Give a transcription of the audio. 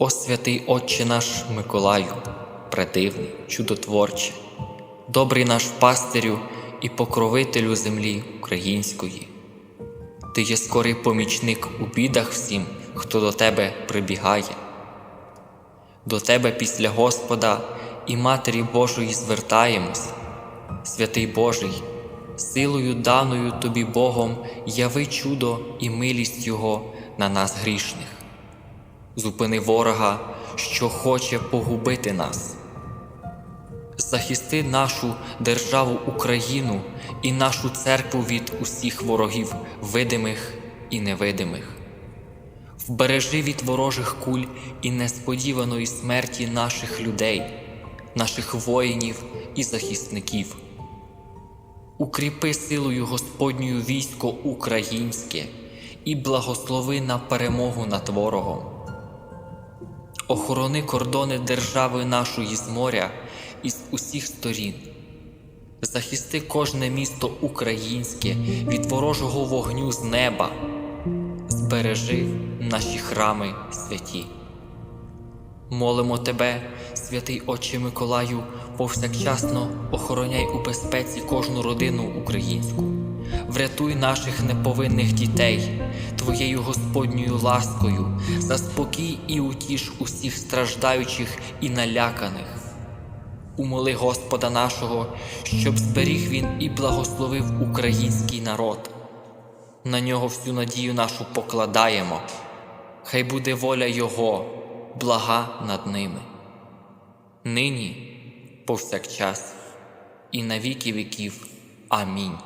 О святий Отче наш Миколаю, предивний, чудотворче, добрий наш пастирю і покровителю землі української. Ти є скорий помічник у бідах всім, хто до тебе прибігає. До тебе після Господа і Матері Божої звертаємось, святий Божий, силою даною тобі Богом яви чудо і милість Його на нас грішних. Зупини ворога, що хоче погубити нас. Захисти нашу державу Україну і нашу церкву від усіх ворогів, видимих і невидимих. Вбережи від ворожих куль і несподіваної смерті наших людей, наших воїнів і захисників. Укріпи силою Господньою військо українське і благослови на перемогу над ворогом. Охорони кордони держави нашої з моря і з усіх сторін. Захисти кожне місто українське від ворожого вогню з неба. Збережи наші храми святі. Молимо Тебе, святий Отче Миколаю, повсякчасно охороняй у безпеці кожну родину українську, врятуй наших неповинних дітей Твоєю Господньою ласкою, заспокій і утіш усіх страждаючих і наляканих. Умоли Господа нашого, щоб зберіг він і благословив український народ. На нього всю надію нашу покладаємо, хай буде воля Його, блага над ними. Нині, повсякчас, і на віки віків. Амінь.